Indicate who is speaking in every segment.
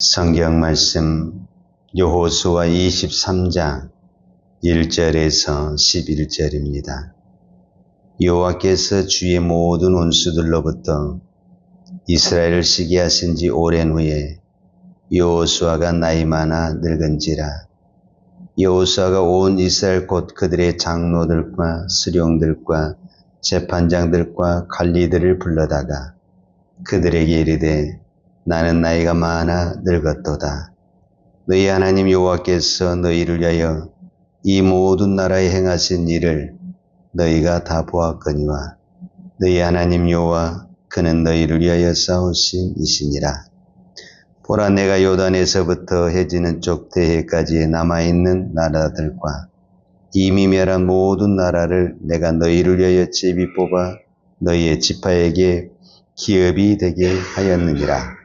Speaker 1: 성경 말씀 여호수아 23장 1절에서 11절입니다. 여호와께서 주의 모든 원수들로부터 이스라엘을 시기하신 지 오랜 후에 여호수아가 나이 많아 늙은지라 여호수아가 온 이스라엘 곧 그들의 장로들과 수령들과 재판장들과 관리들을 불러다가 그들에게 이르되 나는 나이가 많아 늙었도다. 너희 하나님 여호와께서 너희를 위하여 이 모든 나라에 행하신 일을 너희가 다 보았거니와 너희 하나님 여호와 그는 너희를 위하여 싸우신 이시니라. 보라 내가 요단에서부터 해지는 쪽 대해까지 남아있는 나라들과 이미 멸한 모든 나라를 내가 너희를 위하여 제비 뽑아 너희의 지파에게 기업이 되게 하였느니라.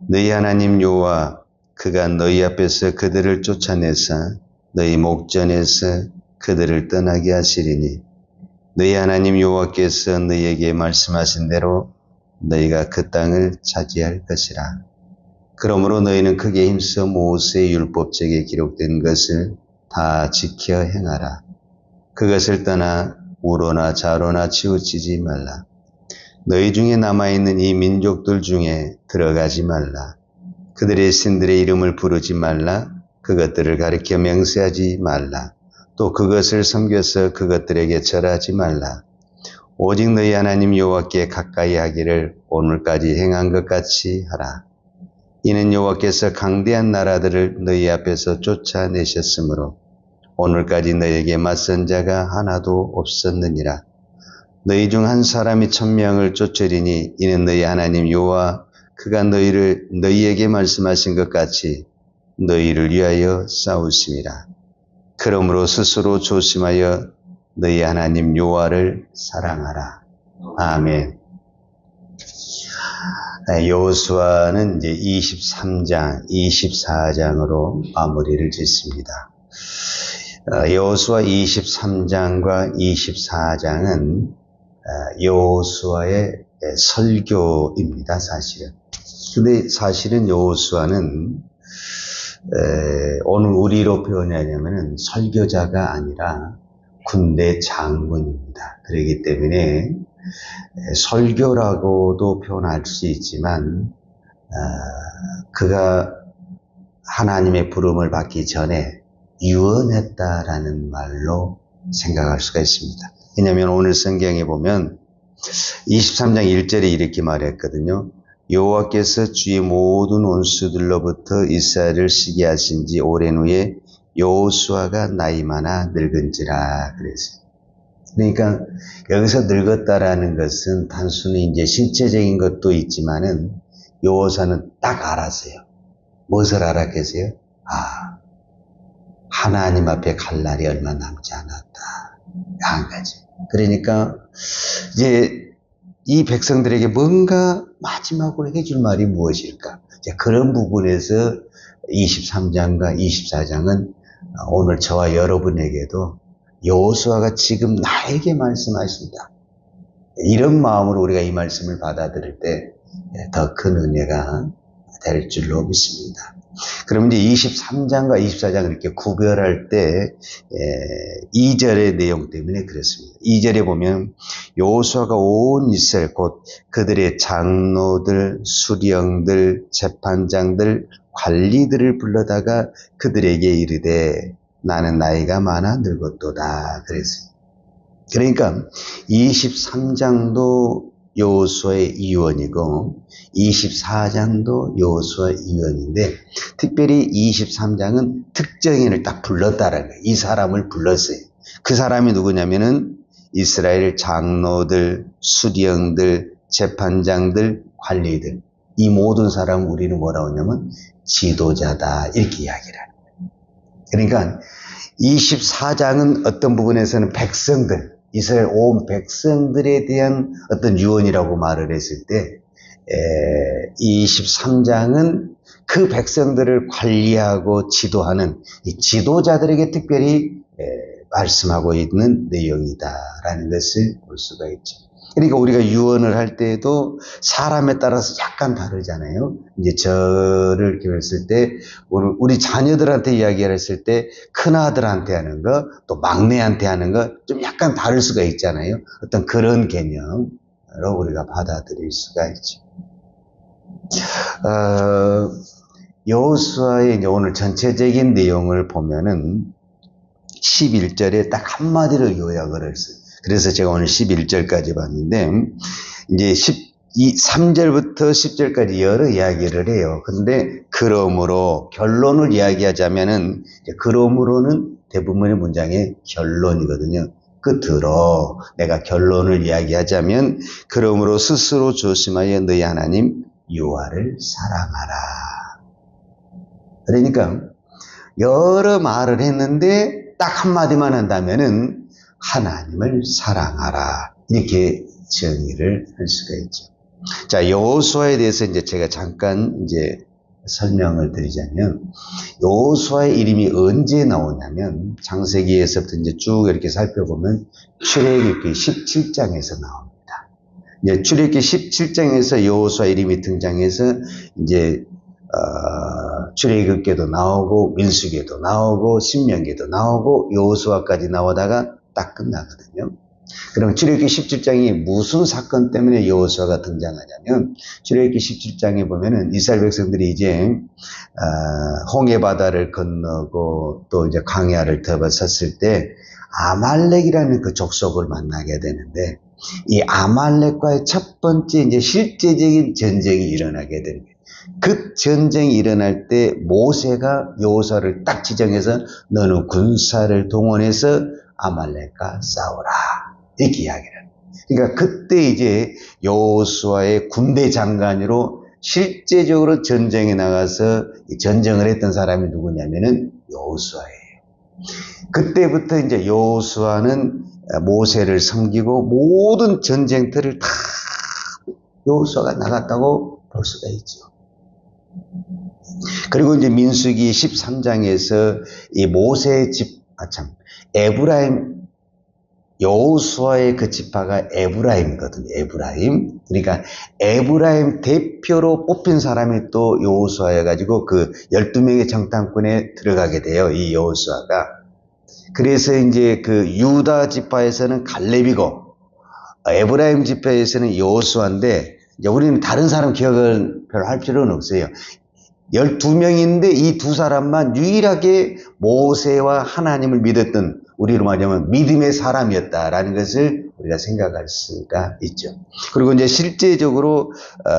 Speaker 1: 너희 하나님 여호와 그가 너희 앞에서 그들을 쫓아내사 너희 목전에서 그들을 떠나게 하시리니 너희 하나님 여호와께서 너희에게 말씀하신 대로 너희가 그 땅을 차지할 것이라. 그러므로 너희는 크게 힘써 모세의 율법책에 기록된 것을 다 지켜 행하라. 그것을 떠나 우로나 자로나 치우치지 말라. 너희 중에 남아있는 이 민족들 중에 들어가지 말라. 그들의 신들의 이름을 부르지 말라. 그것들을 가리켜 맹세하지 말라. 또 그것을 섬겨서 그것들에게 절하지 말라. 오직 너희 하나님 여호와께 가까이 하기를 오늘까지 행한 것 같이 하라. 이는 여호와께서 강대한 나라들을 너희 앞에서 쫓아내셨으므로 오늘까지 너희에게 맞선 자가 하나도 없었느니라. 너희 중 한 사람이 천명을 쫓으리니 이는 너희 하나님 여호와 그가 너희를 너희에게 말씀하신 것 같이 너희를 위하여 싸우심이라. 그러므로 스스로 조심하여 너희 하나님 여호와를 사랑하라. 아멘. 여호수아는 이제 23장, 24장으로 마무리를 짓습니다. 어, 여호수아 23장과 24장은 어, 여호수아의 설교입니다, 사실은. 근데 사실은 여호수아는 오늘 우리로 표현하냐면은 설교자가 아니라 군대 장군입니다. 그렇기 때문에 설교라고도 표현할 수 있지만 어, 그가 하나님의 부름을 받기 전에 유언했다라는 말로 생각할 수가 있습니다. 왜냐하면 오늘 성경에 보면 23장 1절에 이렇게 말했거든요. 여호와께서 주의 모든 원수들로부터 이스라엘을 시기하신 지 오랜 후에 여호수아가 나이 많아 늙은지라 그랬어요. 그러니까 여기서 늙었다라는 것은 단순히 이제 신체적인 것도 있지만은 여호사는 딱 알았어요. 무엇을 알았겠어요? 아, 하나님 앞에 갈 날이 얼마 남지 않았다. 한 가지. 그러니까 이제 이 백성들에게 뭔가 마지막으로 해줄 말이 무엇일까? 그런 부분에서 23장과 24장은 오늘 저와 여러분에게도 여호수아가 지금 나에게 말씀하신다. 이런 마음으로 우리가 이 말씀을 받아들일 때 더 큰 은혜가 될 줄로 믿습니다. 그럼 이제 23장과 24장을 이렇게 구별할 때 2절의 내용 때문에 그렇습니다. 2절에 보면 여호수아가 온 이스라엘 곧 그들의 장로들, 수령들, 재판장들, 관리들을 불러다가 그들에게 이르되 나는 나이가 많아 늙었도다 그랬어요. 그러니까 23장도 여호수아의 이원이고 24장도 여호수아의 이원인데 특별히 23장은 특정인을 딱 불렀다라는 거예요. 이 사람을 불렀어요. 그 사람이 누구냐면은 이스라엘 장로들, 수령들, 재판장들, 관리들 이 모든 사람 우리는 뭐라고 하냐면 지도자다 이렇게 이야기를 거예요. 그러니까 24장은 어떤 부분에서는 백성들 이스라엘 온 백성들에 대한 어떤 유언이라고 말을 했을 때 23장은 그 백성들을 관리하고 지도하는 지도자들에게 특별히 말씀하고 있는 내용이다라는 것을 볼 수가 있죠. 그러니까 우리가 유언을 할 때에도 사람에 따라서 약간 다르잖아요. 이제 저를 이렇게 했을 때, 우리, 우리 자녀들한테 이야기를 했을 때, 큰아들한테 하는 거, 또 막내한테 하는 거, 좀 약간 다를 수가 있잖아요. 어떤 그런 개념으로 우리가 받아들일 수가 있죠. 어, 여호수아의 오늘 전체적인 내용을 보면은 11절에 딱 한마디로 요약을 했어요. 그래서 제가 오늘 11절까지 봤는데, 이제 10, 이 3절부터 10절까지 여러 이야기를 해요. 근데, 그러므로, 결론을 이야기하자면은, 그러므로는 대부분의 문장의 결론이거든요. 끝으로 내가 결론을 이야기하자면, 그러므로 스스로 조심하여 너희 하나님 여호와를 사랑하라. 그러니까, 여러 말을 했는데, 딱 한마디만 한다면은, 하나님을 사랑하라. 이렇게 정의를 할 수가 있죠. 자, 여호수아에 대해서 이제 제가 잠깐 이제 설명을 드리자면 여호수아의 이름이 언제 나오냐면 창세기에서부터 이제 쭉 이렇게 살펴보면 출애굽기 17장에서 나옵니다. 이제 출애굽기 17장에서 여호수아 이름이 등장해서 이제 어, 출애굽기도 나오고 민수기도 나오고 신명기도 나오고 여호수아까지 나오다가 딱 끝나거든요. 그럼 출애굽기 17장이 무슨 사건 때문에 여호수아가 등장하냐면 출애굽기 17장에 보면은 이스라엘 백성들이 이제 어, 홍해 바다를 건너고 또 이제 광야를 접어섰을 때 아말렉이라는 그 족속을 만나게 되는데 이 아말렉과의 첫 번째 이제 실제적인 전쟁이 일어나게 거예요. 그 전쟁이 일어날 때 모세가 여호수아를 딱 지정해서 너는 군사를 동원해서 아말렉과 싸우라. 이렇게 이야기를. 그러니까 그때 이제 여호수아의 군대 장관으로 실제적으로 전쟁에 나가서 전쟁을 했던 사람이 누구냐면은 여호수아예요. 그때부터 이제 여호수아는 모세를 섬기고 모든 전쟁터를 다 여호수아가 나갔다고 볼 수가 있죠. 그리고 이제 민수기 13장에서 이 모세의 집, 아 참, 에브라임 여호수아의 그 지파가 에브라임이거든요. 에브라임. 그러니까 에브라임 대표로 뽑힌 사람이 또 여호수아여 가지고 그 12명의 정탐꾼에 들어가게 돼요. 이 여호수아가. 그래서 이제 그 유다 지파에서는 갈렙이고 에브라임 지파에서는 여호수아인데 우리는 다른 사람 기억을 별로 할 필요는 없어요. 12명인데 이 두 사람만 유일하게 모세와 하나님을 믿었던 우리로 말하자면 믿음의 사람이었다라는 것을 우리가 생각할 수가 있죠. 그리고 이제 실제적으로 어,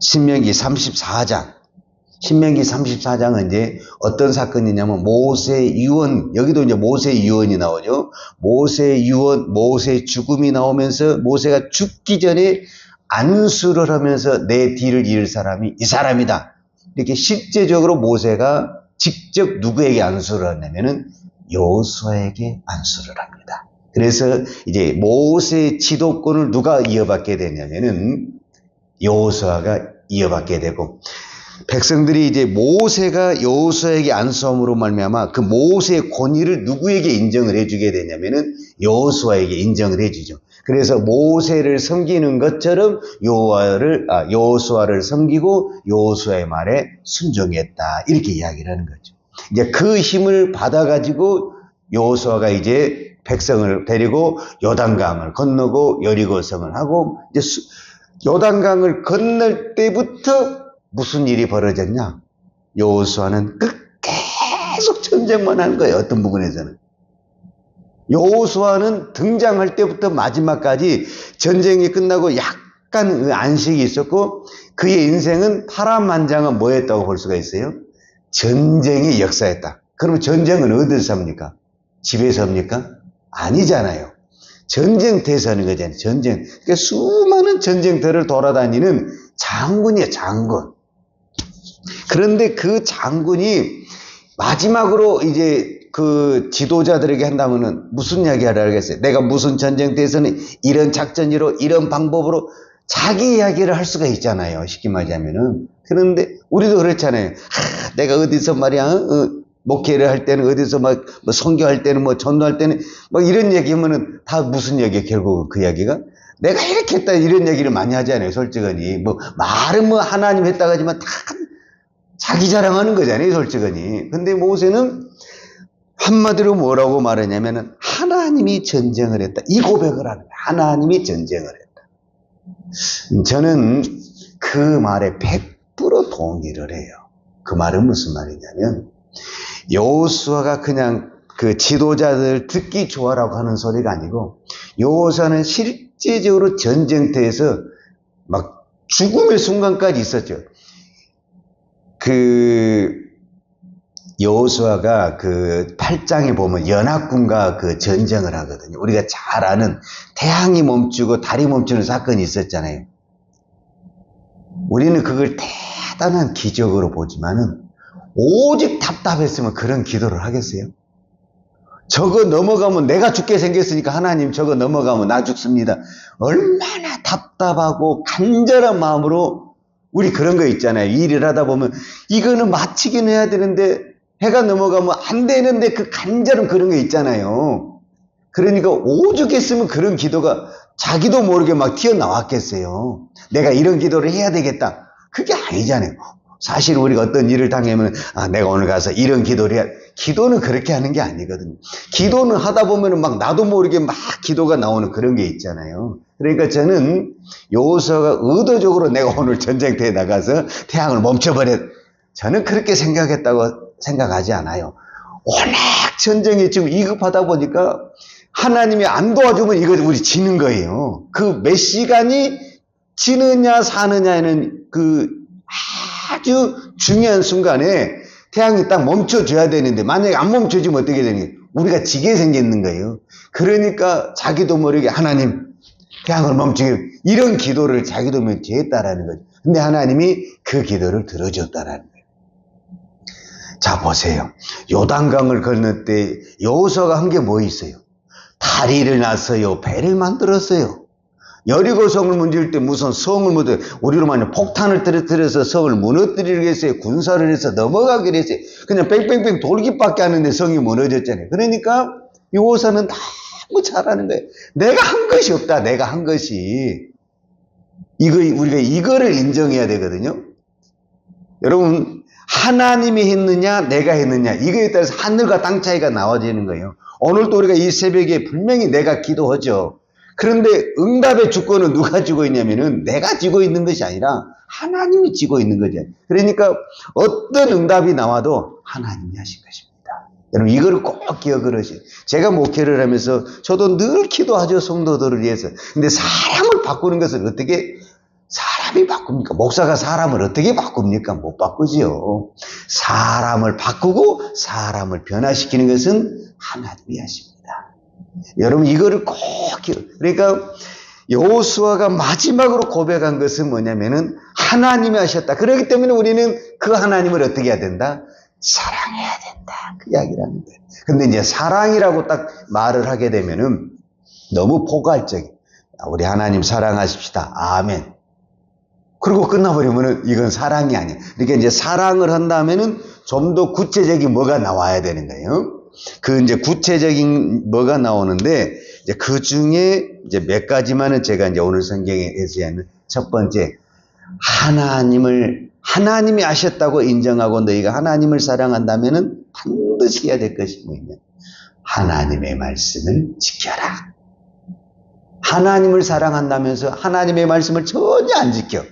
Speaker 1: 신명기 34장 신명기 34장은 이제 어떤 사건이냐면 모세 유언 여기도 이제 모세 유언이 나오죠. 모세 유언 모세 죽음이 나오면서 모세가 죽기 전에 안수를 하면서 내 뒤를 이을 사람이 이 사람이다. 이렇게 실제적으로 모세가 직접 누구에게 안수를 하냐면은 여호수아에게 안수를 합니다. 그래서 이제 모세의 지도권을 누가 이어받게 되냐면은 여호수아가 이어받게 되고 백성들이 이제 모세가 여호수아에게 안수함으로 말미암아 그 모세의 권위를 누구에게 인정을 해주게 되냐면은 여호수아에게 인정을 해주죠. 그래서 모세를 섬기는 것처럼 여호와를 아, 여호수아를 섬기고 여호수아의 말에 순종했다 이렇게 이야기를 하는 거죠. 이제 그 힘을 받아가지고 여호수아가 이제 백성을 데리고 요단강을 건너고 여리고성을 하고 이제 요단강을 건널 때부터 무슨 일이 벌어졌냐? 여호수아는 끝 계속 전쟁만 하는 거예요. 어떤 부분에서는. 여호수아는 등장할 때부터 마지막까지 전쟁이 끝나고 약간 그 안식이 있었고 그의 인생은 파란만장은 뭐였다고 볼 수가 있어요? 전쟁의 역사였다. 그러면 전쟁은 어디서 합니까? 집에서 합니까? 아니잖아요. 전쟁터에서 하는 거잖아요. 전쟁. 그러니까 수많은 전쟁터를 돌아다니는 장군이에요, 장군. 그런데 그 장군이 마지막으로 이제 그 지도자들에게 한다면은 무슨 이야기를 하겠어요? 내가 무슨 전쟁터에서는 이런 작전으로 이런 방법으로 자기 이야기를 할 수가 있잖아요. 쉽게 말하자면은. 그런데 우리도 그렇잖아요. 하, 내가 어디서 말이야, 어, 목회를 할 때는 어디서 막, 뭐 선교할 때는 뭐 전도할 때는 막 이런 얘기 하면은 다 무슨 얘기야, 결국 그 이야기가? 내가 이렇게 했다 이런 얘기를 많이 하잖아요, 솔직하니. 뭐, 말은 뭐 하나님 했다고 하지만 다 자기 자랑하는 거잖아요, 솔직하니. 근데 모세는 한마디로 뭐라고 말하냐면은 하나님이 전쟁을 했다. 이 고백을 하는. 하나님이 전쟁을 했다. 저는 그 말에 100% 동의를 해요. 그 말은 무슨 말이냐면 여호수아가 그냥 그 지도자들 듣기 좋아라고 하는 소리가 아니고 여호수아는 실제적으로 전쟁터에서 막 죽음의 순간까지 있었죠. 그 여호수아가 그 8장에 보면 연합군과 그 전쟁을 하거든요. 우리가 잘 아는 태양이 멈추고 달이 멈추는 사건이 있었잖아요. 우리는 그걸 대단한 기적으로 보지만은 오직 답답했으면 그런 기도를 하겠어요? 저거 넘어가면 내가 죽게 생겼으니까 하나님 저거 넘어가면 나 죽습니다. 얼마나 답답하고 간절한 마음으로 우리 그런 거 있잖아요. 일을 하다 보면 이거는 마치긴 해야 되는데 해가 넘어가면 안 되는데 그 간절한 그런 게 있잖아요. 그러니까 오죽했으면 그런 기도가 자기도 모르게 막 튀어나왔겠어요. 내가 이런 기도를 해야 되겠다. 그게 아니잖아요. 사실 우리가 어떤 일을 당하면 아 내가 오늘 가서 이런 기도를 해야 기도는 그렇게 하는 게 아니거든요. 기도는 하다 보면은 막 나도 모르게 막 기도가 나오는 그런 게 있잖아요. 그러니까 저는 요서가 의도적으로 내가 오늘 전쟁터에 나가서 태양을 멈춰버려 저는 그렇게 생각했다고 생각하지 않아요. 워낙 전쟁이 지금 이급하다 보니까 하나님이 안 도와주면 이거 우리 지는 거예요. 그 몇 시간이 지느냐 사느냐에는 그 아주 중요한 순간에 태양이 딱 멈춰줘야 되는데 만약에 안 멈춰지면 어떻게 되니? 우리가 지게 생기는 거예요. 그러니까 자기도 모르게 하나님 태양을 멈추게 이런 기도를 자기도 모르게 했다라는 거죠. 근데 하나님이 그 기도를 들어줬다라는 거예요. 자 보세요. 요단강을 건널 때 여호수아가 한 게 뭐 있어요? 다리를 놨어요. 배를 만들었어요. 여리고 성을 문질 때 무슨 성을 무들 우리로 말하면 폭탄을 떨어뜨려서 성을 무너뜨리겠어요. 군사를 해서 넘어가기로 했어요. 그냥 뺑뺑뺑 돌기밖에 하는데 성이 무너졌잖아요. 그러니까 요호사는 너무 잘하는 거예요. 내가 한 것이 없다. 내가 한 것이 이거 우리가 이거를 인정해야 되거든요. 여러분 하나님이 했느냐 내가 했느냐 이거에 따라서 하늘과 땅 차이가 나와지는 거예요. 오늘도 우리가 이 새벽에 분명히 내가 기도하죠. 그런데 응답의 주권은 누가 쥐고 있냐면은 내가 쥐고 있는 것이 아니라 하나님이 쥐고 있는 거죠. 그러니까 어떤 응답이 나와도 하나님이 하신 것입니다. 여러분 이걸 꼭 기억을 하세요. 제가 목회를 하면서 저도 늘 기도하죠. 성도들을 위해서. 근데 사람을 바꾸는 것을 어떻게 사람이 바꿉니까? 목사가 사람을 어떻게 바꿉니까? 못 바꾸지요. 사람을 바꾸고 사람을 변화시키는 것은 하나님이 하십니다. 여러분 이거를 꼭. 그러니까 여호수아가 마지막으로 고백한 것은 뭐냐면은 하나님이 하셨다. 그렇기 때문에 우리는 그 하나님을 어떻게 해야 된다? 사랑해야 된다. 그 이야기라는 거예요. 근데 이제 사랑이라고 딱 말을 하게 되면은 너무 포괄적이. 우리 하나님 사랑하십시다. 아멘. 그리고 끝나버리면은 이건 사랑이 아니야. 그러니까 이제 사랑을 한다면은 좀 더 구체적인 뭐가 나와야 되는 거예요. 그 이제 구체적인 뭐가 나오는데 이제 그 중에 이제 몇 가지만은 제가 이제 오늘 성경에 에서하는 첫 번째 하나님을 하나님이 하셨다고 인정하고 너희가 하나님을 사랑한다면은 반드시 해야 될 것이 뭐냐? 하나님의 말씀을 지켜라. 하나님을 사랑한다면서 하나님의 말씀을 전혀 안 지켜.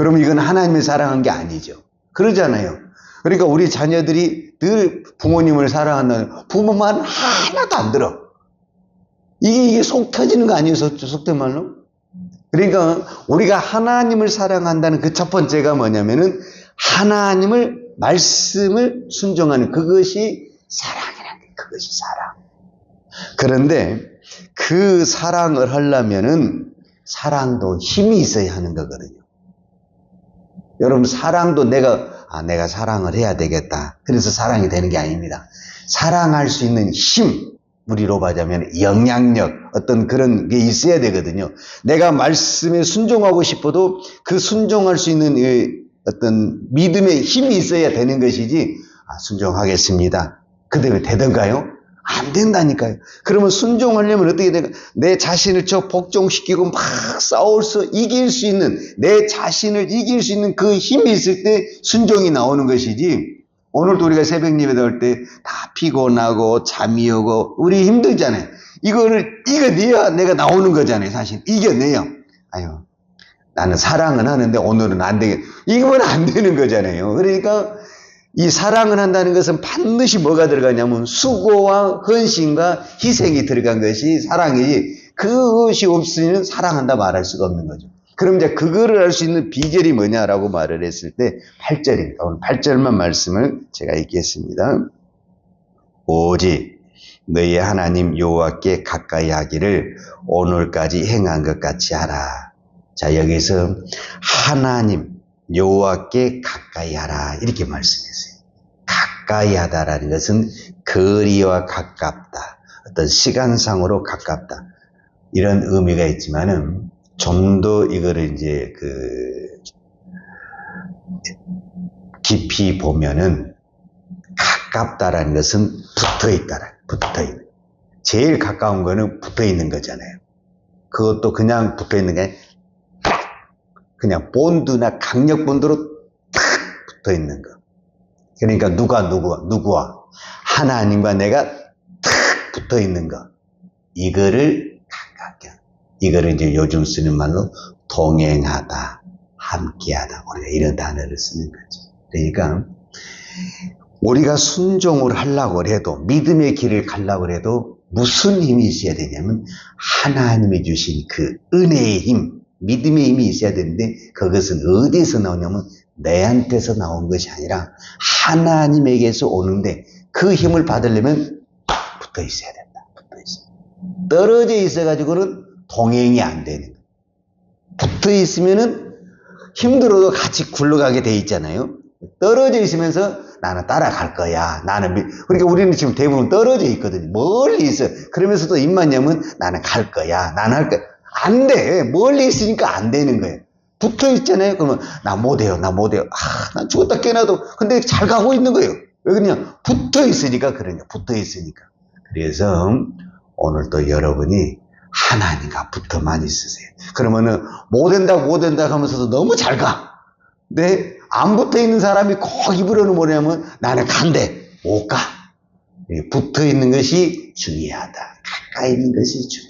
Speaker 1: 그러면 이건 하나님을 사랑한 게 아니죠. 그러잖아요. 그러니까 우리 자녀들이 늘 부모님을 사랑한다는 부모 말은 하나도 안 들어. 이게, 이게 속 터지는 거 아니에요? 속, 속된 말로? 그러니까 우리가 하나님을 사랑한다는 그 첫 번째가 뭐냐면은 하나님을, 말씀을 순종하는 그것이 사랑이라는 게 그것이 사랑. 그런데 그 사랑을 하려면은 사랑도 힘이 있어야 하는 거거든요. 여러분, 사랑도 내가 아, 내가 사랑을 해야 되겠다. 그래서 사랑이 되는 게 아닙니다. 사랑할 수 있는 힘, 우리로 말하자면 영향력, 어떤 그런 게 있어야 되거든요. 내가 말씀에 순종하고 싶어도 그 순종할 수 있는 어떤 믿음의 힘이 있어야 되는 것이지, 아, 순종하겠습니다. 그 다음에 되던가요? 안 된다니까요. 그러면 순종하려면 어떻게 될까? 내 자신을 저 복종시키고 막 싸울 수, 이길 수 있는, 내 자신을 이길 수 있는 그 힘이 있을 때 순종이 나오는 것이지, 오늘도 우리가 새벽 예배 나올 때 다 피곤하고 잠이 오고 우리 힘들잖아요. 이거를 이겨내야 내가 나오는 거잖아요. 사실 이겨내요. 아유 나는 사랑은 하는데 오늘은 안 되겠. 이거는 안 되는 거잖아요. 그러니까 이 사랑을 한다는 것은 반드시 뭐가 들어가냐면 수고와 헌신과 희생이 들어간 것이 사랑이지 그것이 없으면 사랑한다 말할 수가 없는 거죠. 그럼 이제 그거를 할수 있는 비결이 뭐냐라고 말을 했을 때 8절입니다. 오늘 8절만 말씀을 제가 읽겠습니다. 오직 너희 하나님 여호와께 가까이 하기를 오늘까지 행한 것 같이 하라. 자 여기서 하나님 여호와께 가까이 하라 이렇게 말씀했어요. 가까이 하다라는 것은 거리와 가깝다. 어떤 시간상으로 가깝다. 이런 의미가 있지만은 좀 더 이거를 이제 그 깊이 보면은 가깝다라는 것은 붙어 있다라 붙어 있는. 제일 가까운 거는 붙어 있는 거잖아요. 그것도 그냥 붙어 있는 게 그냥 본드나 강력 본드로 탁 붙어 있는 거. 그러니까 누가 누구와 누구와 하나님과 내가 탁 붙어 있는 거. 이거를 가깝게. 이거를 이제 요즘 쓰는 말로 동행하다, 함께하다. 우리가 이런 단어를 쓰는 거죠. 그러니까 우리가 순종을 하려고 해도 믿음의 길을 가려고 해도 무슨 힘이 있어야 되냐면 하나님이 주신 그 은혜의 힘, 믿음의 힘이 있어야 되는데 그것은 어디서 나오냐면 내한테서 나온 것이 아니라 하나님에게서 오는데 그 힘을 받으려면 붙어 있어야 된다. 붙어 있어. 떨어져 있어가지고는 동행이 안 되는 거예요. 붙어 있으면은 힘들어도 같이 굴러가게 돼 있잖아요. 떨어져 있으면서 나는 따라갈 거야. 나는 미... 그러니까 우리는 지금 대부분 떨어져 있거든요. 멀리 있어. 그러면서도 입만 열면 나는 갈 거야. 나는 할 거야. 안 돼. 멀리 있으니까 안 되는 거예요. 붙어 있잖아요. 그러면 나 못해요. 나 못해요. 아, 난 죽었다 깨나도 근데 잘 가고 있는 거예요. 왜 그냥 붙어 있으니까 그러냐. 붙어 있으니까. 그래서 오늘 또 여러분이 하나님과 붙어만 있으세요. 그러면은 못 된다 못 된다 하면서도 너무 잘 가. 근데 안 붙어 있는 사람이 꼭 입으로는 뭐냐면 나는 간대 못 가. 붙어 있는 것이 중요하다. 가까이 있는 것이 중요하다.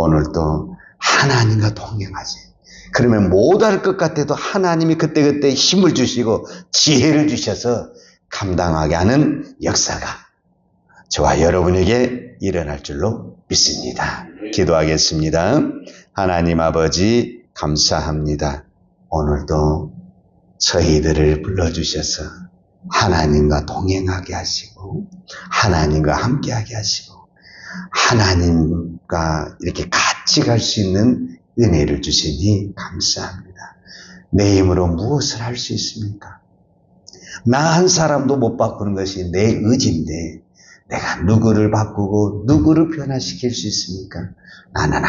Speaker 1: 오늘도 하나님과 동행하세요. 그러면 못할 것 같아도 하나님이 그때그때 힘을 주시고 지혜를 주셔서 감당하게 하는 역사가 저와 여러분에게 일어날 줄로 믿습니다. 기도하겠습니다. 하나님 아버지 감사합니다. 오늘도 저희들을 불러주셔서 하나님과 동행하게 하시고 하나님과 함께하게 하시고 하나님과 이렇게 같이 갈 수 있는 은혜를 주시니 감사합니다. 내 힘으로 무엇을 할 수 있습니까? 나 한 사람도 못 바꾸는 것이 내 의지인데 내가 누구를 바꾸고 누구를 변화시킬 수 있습니까? 나는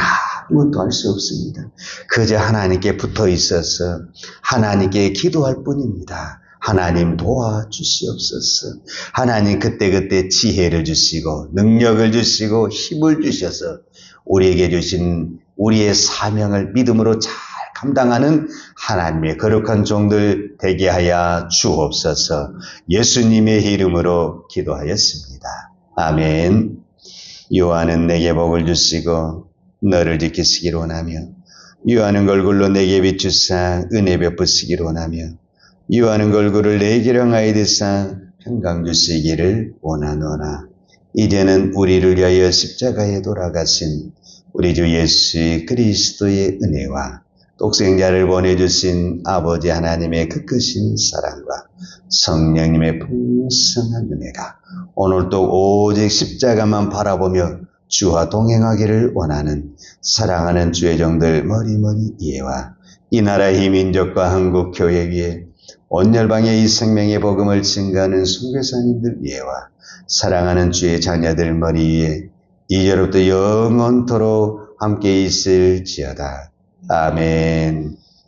Speaker 1: 아무것도 할 수 없습니다. 그저 하나님께 붙어 있어서 하나님께 기도할 뿐입니다. 하나님 도와주시옵소서. 하나님 그때그때 지혜를 주시고 능력을 주시고 힘을 주셔서 우리에게 주신 우리의 사명을 믿음으로 잘 감당하는 하나님의 거룩한 종들 되게 하여 주옵소서. 예수님의 이름으로 기도하였습니다. 아멘. 요한은 내게 복을 주시고 너를 지키시기를 원하며 요한은 걸굴로 내게 비추사 은혜 베푸시기를 원하며 요한은 걸굴을 내게로 향하여 드사 평강 주시기를 원하노라. 이제는 우리를 위하여 십자가에 돌아가신 우리 주 예수 그리스도의 은혜와 독생자를 보내주신 아버지 하나님의 그 크신 사랑과 성령님의 풍성한 은혜가 오늘도 오직 십자가만 바라보며 주와 동행하기를 원하는 사랑하는 주의 종들 머리머리 이해와 이 나라의 민족과 한국 교회 위에 온 열방의 이 생명의 복음을 증가하는 선교사님들 위해와 사랑하는 주의 자녀들 머리 위에 이제로부터 영원토록 함께 있을지어다. 아멘.